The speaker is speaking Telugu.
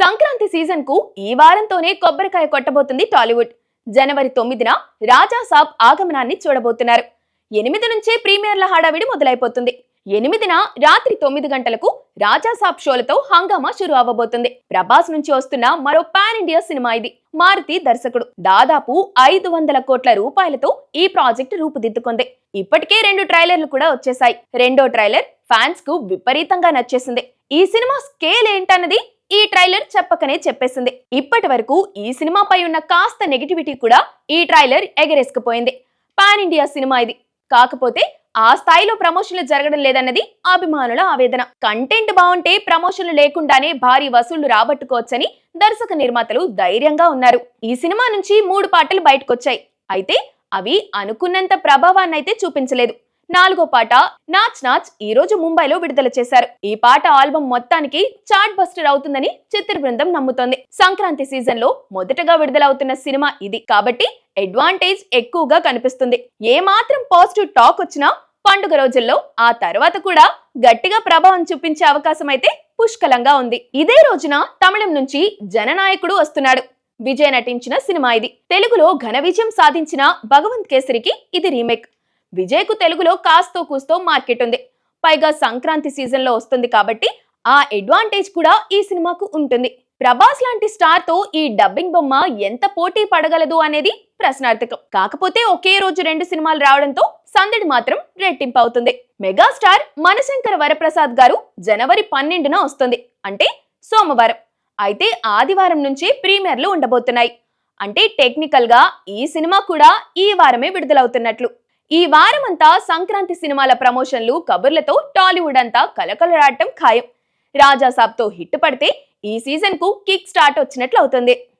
సంక్రాంతి సీజన్కు ఈ వారంతోనే కొబ్బరికాయ కొట్టబోతుంది టాలీవుడ్. జనవరి తొమ్మిదిన రాజా సాబ్ ఆగమనాన్ని చూడబోతున్నారు. ఎనిమిది నుంచే ప్రీమియర్ల హడావిడి మొదలైపోతుంది. ఎనిమిదిన రాత్రి తొమ్మిది గంటలకు రాజా సాబ్ షోలతో హంగామా షురు అవ్వబోతుంది. ప్రభాస్ నుంచి వస్తున్న మరో పాన్ ఇండియా సినిమా ఇది. మారుతి దర్శకుడు. దాదాపు ఐదు వందల కోట్ల రూపాయలతో ఈ ప్రాజెక్ట్ రూపుదిద్దుకుంది. ఇప్పటికే రెండు ట్రైలర్లు కూడా వచ్చేసాయి రెండో ట్రైలర్ ఫ్యాన్స్కు విపరీతంగా నచ్చేసింది. ఈ సినిమా స్కేల్ ఏంటన్నది ఈ ట్రైలర్ చెప్పకనే చెప్పేసింది. ఇప్పటి వరకు ఈ సినిమాపై ఉన్న కాస్త నెగిటివిటీ కూడా ఈ ట్రైలర్ ఎగరేసుకుపోయింది. పాన్ ఇండియా సినిమా ఇది. కాకపోతే ఆ స్థాయిలో ప్రమోషన్లు జరగడం లేదన్నది అభిమానుల ఆవేదన. కంటెంట్ బాగుంటే ప్రమోషన్లు లేకుండానే భారీ వసూళ్ళు రాబట్టుకోవచ్చని దర్శక నిర్మాతలు ధైర్యంగా ఉన్నారు. ఈ సినిమా నుంచి మూడు పాటలు బయటకొచ్చాయి. అయితే అవి అనుకున్నంత ప్రభావాన్ని అయితే చూపించలేదు. నాలుగో పాట నాచ్ నాచ్ ఈ రోజు ముంబైలో విడుదల చేశారు. ఈ పాట ఆల్బమ్ మొత్తానికి చార్ట్ బస్టర్ అవుతుందని చిత్ర బృందం నమ్ముతోంది. సంక్రాంతి సీజన్లో మొదటగా విడుదలవుతున్న సినిమా ఇది. కాబట్టి అడ్వాంటేజ్ ఎక్కువగా కనిపిస్తుంది. ఏ మాత్రం పాజిటివ్ టాక్ వచ్చినా పండుగ రోజుల్లో ఆ తర్వాత కూడా గట్టిగా ప్రభావం చూపించే అవకాశం అయితే పుష్కలంగా ఉంది. ఇదే రోజున తమిళం నుంచి జననాయకుడు వస్తున్నాడు. విజయ్ నటించిన సినిమా ఇది. తెలుగులో ఘన విజయం సాధించిన భగవంత్ కేసరికి ఇది రీమేక్. విజయ్కు తెలుగులో కాస్తో కూస్తో మార్కెట్ ఉంది. పైగా సంక్రాంతి సీజన్లో వస్తుంది కాబట్టి ఆ అడ్వాంటేజ్ కూడా ఈ సినిమాకు ఉంటుంది. ప్రభాస్ లాంటి స్టార్తో ఈ డబ్బింగ్ బొమ్మ ఎంత పోటీ పడగలదు అనేది ప్రశ్నార్థకం. కాకపోతే ఒకే రోజు రెండు సినిమాలు రావడంతో సందడి మాత్రం రెట్టింపు అవుతుంది. మెగాస్టార్ మనశంకర వరప్రసాద్ గారు జనవరి పన్నెండున వస్తుంది. అంటే సోమవారం. అయితే ఆదివారం నుంచే ప్రీమియర్లు ఉండబోతున్నాయి. అంటే టెక్నికల్గా ఈ సినిమా కూడా ఈ వారమే విడుదలవుతున్నట్లు. ఈ వారమంతా సంక్రాంతి సినిమాల ప్రమోషన్లు కబుర్లతో టాలీవుడ్ అంతా కలకలరాడటం ఖాయం. రాజాసాబ్తో హిట్ పడితే ఈ సీజన్కు కిక్ స్టార్ట్ వచ్చినట్లు అవుతుంది.